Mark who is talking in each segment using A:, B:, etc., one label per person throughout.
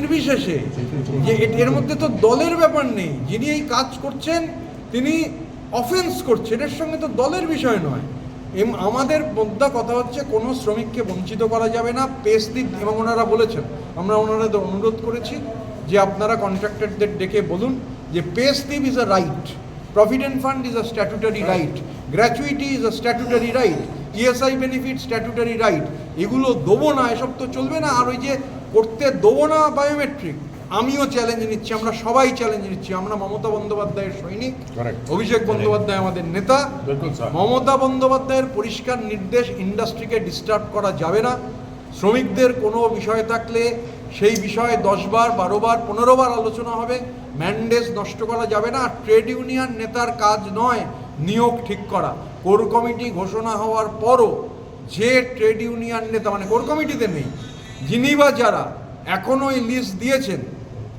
A: নির্বিশেষে যে এর মধ্যে তো দলের ব্যাপার নেই। যিনি এই কাজ করছেন তিনি অফেন্স করছেন এর সঙ্গে তো দলের বিষয় নয়। এম আমাদের মুদ্রা কথা হচ্ছে কোনো শ্রমিককে বঞ্চিত করা যাবে না। পেস দিক এবং ওনারা বলেছেন আমরা ওনাদের অনুরোধ করেছি যে আপনারা কন্ট্রাক্টরদের ডেকে বলুন যে pay slip is a right provident fund is a statutory right gratuity is a statutory right ESI benefit statutory right এগুলো দেবো না এসব তো চলবে না। আর ওই যে করতে দেবো না বায়োমেট্রিক আমিও চ্যালেঞ্জ নিচ্ছি আমরা সবাই চ্যালেঞ্জ নিচ্ছি। আমরা মমতা বন্দ্যোপাধ্যায়ের সৈনিক অভিষেক বন্দ্যোপাধ্যায় আমাদের নেতা। মমতা বন্দ্যোপাধ্যায়ের পরিষ্কার নির্দেশ ইন্ডাস্ট্রিকে ডিস্টার্ব করা যাবে না। শ্রমিকদের কোনো বিষয় থাকলে সেই বিষয়ে দশবার বারোবার পনেরোবার আলোচনা হবে। ম্যান্ডেজ নষ্ট করা যাবে না। ট্রেড ইউনিয়ন নেতার কাজ নয় নিয়োগ ঠিক করা। কোর কমিটি ঘোষণা হওয়ার পরও যে ট্রেড ইউনিয়ন নেতা মানে কোর কমিটিতে নেই যিনি বা যারা এখনও ওই লিস্ট দিয়েছেন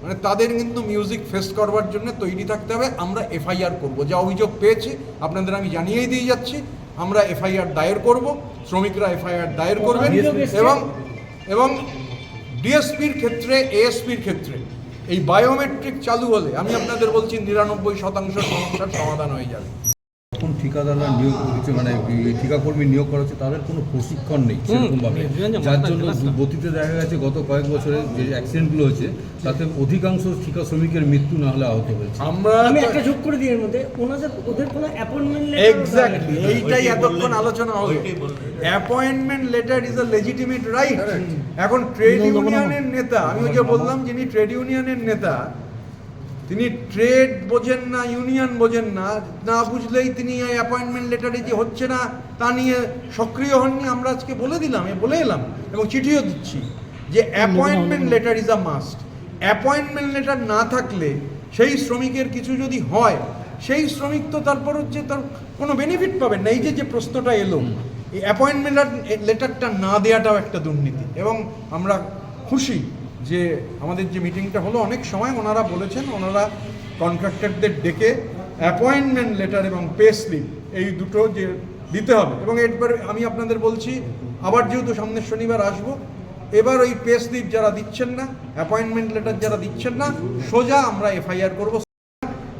A: মানে তাদের কিন্তু মিউজিক ফেস করবার জন্য তৈরি থাকতে হবে। আমরা এফআইআর করব। যা অভিযোগ পেয়েছি আপনাদের আমি জানিয়েই দিয়ে যাচ্ছি। আমরা এফআইআর দায়ের করব শ্রমিকরা এফআইআর দায়ের করবেন এবং এবং ডিএসপির ক্ষেত্রে এএসপির ক্ষেত্রে এই বায়োমেট্রিক চালু হলে আমি আপনাদের বলছি নিরানব্বই শতাংশ সমস্যার সমাধান হয়ে যাবে।
B: ঠিকাদাররা নিয়োগ হচ্ছে মানে ঠিকাকর্মী নিয়োগ করা হচ্ছে তাদের কোনো প্রশিক্ষণ নেই সেরকমভাবে। যার জন্য গতিতে দেখা গেছে গত কয়েক বছরে যে অ্যাক্সিডেন্টগুলো হয়েছে তাতে অধিকাংশ ঠিকা শ্রমিকের মৃত্যু না হলে আহত হয়েছে।
A: আমরা
C: আমি একটা যোগ করে দিই এর মধ্যে ওনাদের ওদের কোনো অ্যাপয়েন্টমেন্ট
A: এক্স্যাক্টলি এইটাই এতক্ষণ আলোচনা হলো appointment letter is a legitimate right এখন ট্রেড ইউনিয়নের নেতা আমি ওই যে বললাম যিনি ট্রেড ইউনিয়নের নেতা তিনি ট্রেড বোঝেন না ইউনিয়ন বোঝেন না না বুঝলেই তিনি এই অ্যাপয়েন্টমেন্ট লেটারে যে হচ্ছে না তা নিয়ে সক্রিয় হননি আমরা আজকে বলে দিলাম এ বলে এলাম এবং চিঠিও দিচ্ছি যে appointment letter is a must appointment letter না থাকলে সেই শ্রমিকের কিছু যদি হয় সেই শ্রমিক তো তারপর হচ্ছে তার কোনো বেনিফিট পাবেন না। এই যে যে প্রশ্নটা এলো এই অ্যাপয়েন্টমেন্ট লেটারটা না দেওয়াটাও একটা দুর্নীতি এবং আমরা খুশি। যে আমাদের যে মিটিংটা হলো, অনেক সময় ওনারা বলেছেন, ওনারা কন্ট্রাক্টরদের ডেকে অ্যাপয়েন্টমেন্ট লেটার এবং পে স্লিপ এই দুটো যে দিতে হবে। এবং এরপরে আমি আপনাদের বলছি, আবার যেহেতু সামনের শনিবার আসব, এবার ওই পে স্লিপ যারা দিচ্ছেন না অ্যাপয়েন্টমেন্ট লেটার যারা দিচ্ছেন না, সোজা আমরা এফআইআর করব।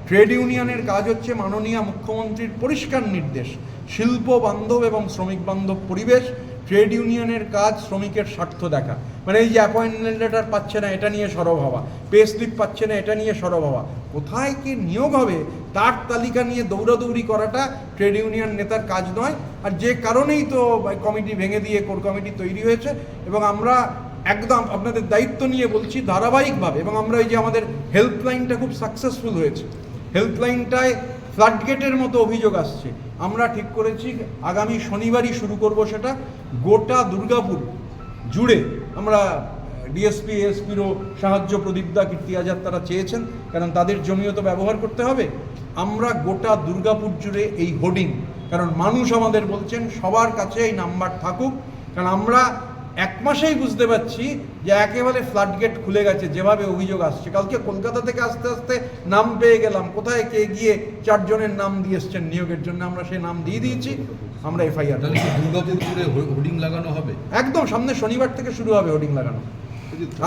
A: ট্রেড ইউনিয়নের কাজ হচ্ছে মাননীয় মুখ্যমন্ত্রীর পরিষ্কার নির্দেশ, শিল্প বান্ধব এবং শ্রমিক বান্ধব পরিবেশ, ট্রেড ইউনিয়নের কাজ শ্রমিকের স্বার্থ দেখা। মানে এই যে অ্যাপয়েন্টমেন্ট লেটার পাচ্ছে না, এটা নিয়ে সরব হওয়া। পে স্লিপ পাচ্ছে না, এটা নিয়ে সরব হওয়া। কোথায় কি নিয়োগ হবে, তার তালিকা নিয়ে দৌড়াদৌড়ি করাটা ট্রেড ইউনিয়ন নেতার কাজ নয়। আর যে কারণেই তো কমিটি ভেঙে দিয়ে কোর কমিটি তৈরি হয়েছে, এবং আমরা একদম আপনাদের দায়িত্ব নিয়ে বলছি ধারাবাহিকভাবে, এবং আমরা এই যে আমাদের হেল্পলাইনটা খুব সাকসেসফুল হয়েছে। হেল্পলাইনটায় ফ্লাডগেটের মতো অভিযোগ আসছে। আমরা ঠিক করেছি, আগামী শনিবারই শুরু করব সেটা। গোটা দুর্গাপুর জুড়ে আমরা ডিএসপি এসপিরও সাহায্য প্রদীপদা কীর্তি আজাদ তারা চেয়েছেন, কারণ তাদের জমিও তো ব্যবহার করতে হবে। আমরা গোটা দুর্গাপুর জুড়ে এই হোর্ডিং, কারণ মানুষ আমাদের বলছেন, সবার কাছে এই নাম্বার থাকুক, কারণ আমরা এক মাসেই বুঝতে পারছি যে একেবারে ফ্লাডগেট খুলে গেছে যেভাবে অভিযোগ আসছে। কালকে কলকাতা থেকে আস্তে আস্তে নাম পেয়ে গেলাম। কোথায় কে গিয়ে চারজনের নাম দিয়ে এসছেন নিয়োগের জন্য আমরা সেই নাম দিয়ে দিয়েছি আমরা এফআইআর
B: দুর্গাপুর হোর্ডিং লাগানো হবে?
A: একদম সামনে শনিবার থেকে শুরু হবে হোর্ডিং লাগানো।